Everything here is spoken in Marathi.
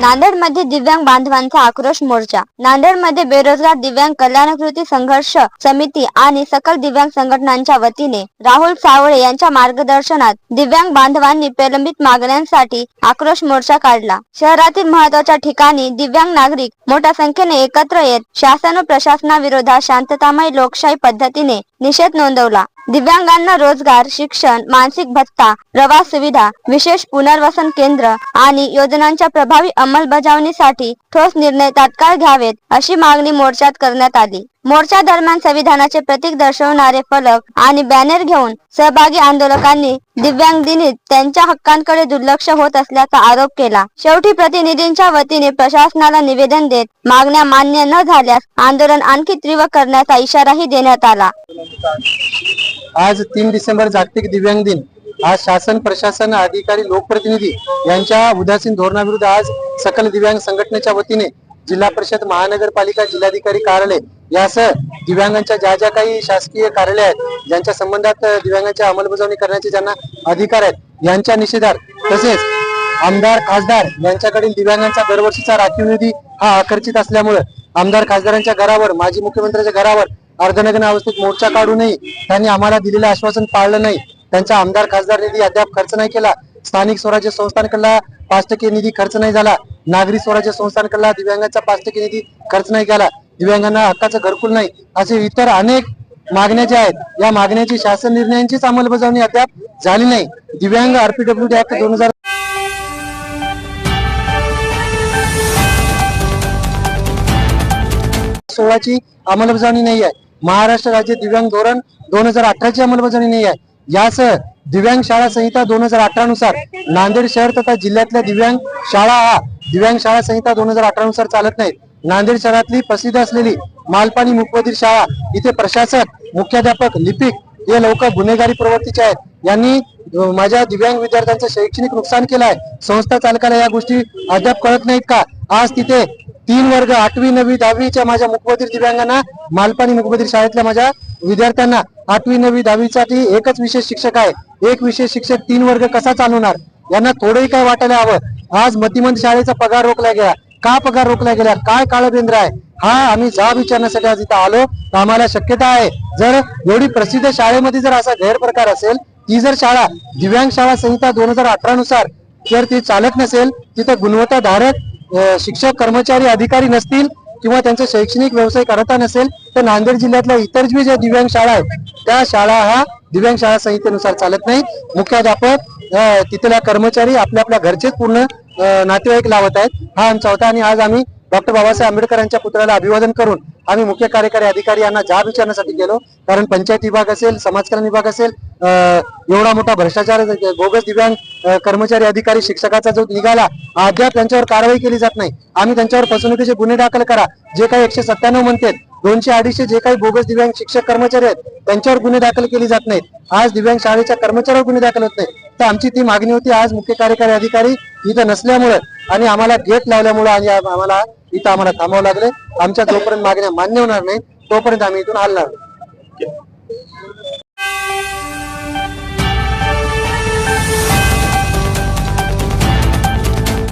नांदेडमध्ये दिव्यांग बांधवांचा आक्रोश मोर्चा. नांदेडमध्ये बेरोजगार दिव्यांग कल्याणकृती संघर्ष समिती आणि सकल दिव्यांग संघटनांच्या वतीने राहुल सावळे यांच्या मार्गदर्शनात दिव्यांग बांधवांनी प्रलंबित मागण्यांसाठी आक्रोश मोर्चा काढला. शहरातील महत्त्वाच्या ठिकाणी दिव्यांग नागरिक मोठ्या संख्येने एकत्र येत शासन व प्रशासनाविरोधात शांततामय लोकशाही पद्धतीने निषेध नोंदवला. दिव्यांगांना रोजगार शिक्षण मानसिक भत्ता प्रवास सुविधा विशेष पुनर्वसन केंद्र आणि योजनांच्या प्रभावी अंमलबजावणीसाठी ठोस निर्णय तात्काळ घ्यावेत अशी मागणी मोर्चात करण्यात आली. मोर्चा दरम्यान संविधानाचे प्रतीक दर्शवणारे फलक आणि बॅनर घेऊन सहभागी आंदोलकांनी दिव्यांग दिनी त्यांच्या हक्कांकडे दुर्लक्ष होत असल्याचा आरोप केला. शेवटी प्रतिनिधींच्या वतीने प्रशासनाला निवेदन देत मागण्या मान्य न झाल्यास आंदोलन आणखी तीव्र करण्याचा इशाराही देण्यात आला. आज तीन डिसेंबर जागतिक दिव्यांग दिन. आज शासन प्रशासन अधिकारी लोकप्रतिनिधी यांच्या उदासीन धोरणाविरुद्ध आज सकल दिव्यांग संघटनेच्या वतीने जिल्हा परिषद महानगरपालिका जिल्हाधिकारी कार्यालय यासह दिव्यांगांच्या ज्या ज्या काही शासकीय कार्यालय आहेत ज्यांच्या संबंधात दिव्यांगांची अंमलबजावणी करण्याचे ज्यांना अधिकार आहेत यांच्या निषेधार्थ तसेच आमदार खासदार यांच्याकडील दिव्यांगांचा दरवर्षीचा राखीव निधी हा आकर्षित असल्यामुळे आमदार खासदारांच्या घरावर माजी मुख्यमंत्र्यांच्या घरावर अर्धनग्न अवस्थेत मोर्चा काढूनही त्यांनी आम्हाला दिलेलं आश्वासन पाळलं नाही. त्यांचा आमदार खासदार निधी अद्याप खर्च नाही केला. स्थानिक स्वराज्य संस्थांकडला पाच टक्के निधी खर्च नाही झाला. नागरी स्वराज्य संस्थांकडला दिव्यांगांचा पाच टक्के निधी खर्च नाही केला. दिव्यांगांना हक्काचं घरकुल नाही असे इतर अनेक मागण्या ज्या आहेत या मागण्याची शासन निर्णयांचीच अंमलबजावणी अद्याप झाली नाही. दिव्यांग आरपीडब्ल्यू डी ऍक्ट दोन हजार सोळाची अंमलबजावणी नाही आहे. महाराष्ट्र राज्य दिव्यांग धोरण दोन हजार अठराची अंमलबजावणी नाही आहे. यासह दिव्यांग शाळा संहिता दोन हजार अठरा नुसार नांदेड शहर तथा जिल्ह्यातल्या दिव्यांग शाळा हा दिव्यांग शाळा संहिता दोन हजार अठरा नुसार चालत नाहीत. नांदेड शहरातली प्रसिद्ध असलेली मालपाणी मुखबधीर शाळा इथे प्रशासक मुख्याध्यापक लिपिक हे लोक गुन्हेगारी प्रवृत्तीचे आहेत. यांनी माझ्या दिव्यांग विद्यार्थ्यांचं शैक्षणिक नुकसान केलं आहे. संस्था चालकाला या गोष्टी अद्याप कळत नाहीत का? आज तिथे तीन वर्ग आठवी नववी दहावीच्या माझ्या मुखबधीर दिव्यांगांना मालपाणी मुखबधीर शाळेतल्या माझ्या विद्यार्थ्यांना आठवी नववी दहावीसाठी एकच विशेष शिक्षक आहे. एक विशेष शिक्षक तीन वर्ग कसा चालवणार? यांना थोडंही काय वाटायला हवं? आज मतिमंद शाळेचा पगार रोखला गेला. का पगार रोखला गेला? काय काळबेंद्र आहे? हा आम्ही जाब विचारण्यासाठी आज इथं आलो. तर आम्हाला शक्यता आहे. जर एवढी प्रसिद्ध शाळेमध्ये जर असा गैरप्रकार असेल ती जर शाळा दिव्यांग शाळा संहिता दोन हजार अठरा नुसार जर ती चालत नसेल तिथं गुणवत्ताधारक शिक्षक कर्मचारी अधिकारी नसतील किंवा त्यांचा शैक्षणिक व्यवसाय करता नसेल तर नांदेड जिल्ह्यातल्या इतर जी ज्या दिव्यांग शाळा आहेत त्या शाळा हा दिव्यांग शाळा संहितेनुसार चालत नाही. मुख्याध्यापक तिथल्या कर्मचारी आपल्या आपल्या घरचेच पूर्ण नातेवाईक लावत आहेत. हा आमचा होता आणि आज आम्ही डॉक्टर बाबासाहेब आंबेडकरांच्या पुतळ्याला अभिवादन करून आम्ही मुख्य कार्यकारी अधिकारी यांना जाब विचारण्यासाठी गेलो. कारण पंचायत विभाग असेल समाजकल्याण विभाग असेल एवढा मोठा भ्रष्टाचार बोगस दिव्यांग कर्मचारी अधिकारी शिक्षकाचा जो निघाला अद्याप त्यांच्यावर कारवाई केली जात नाही. आम्ही त्यांच्यावर फसवणुकीचे गुन्हे दाखल करा. जे काही एकशे सत्त्याण्णव म्हणते दोनशे अडीचशे जे काही बोगस दिव्यांग शिक्षक कर्मचारी आहेत त्यांच्यावर गुन्हे दाखल केले जात नाहीत. आज दिव्यांग शाळेच्या कर्मचाऱ्यावर गुन्हे दाखल होत नाही तर आमची ती मागणी होती आज मुख्य कार्यकारी अधिकारी इथं नसल्यामुळे आणि आम्हाला गेट लावल्यामुळे आणि आम्हाला इथं आम्हाला थांबावं लागले आमच्या जोपर्यंत मागण्या मान्य होणार नाही तोपर्यंत आम्ही इथून हलणार नाही.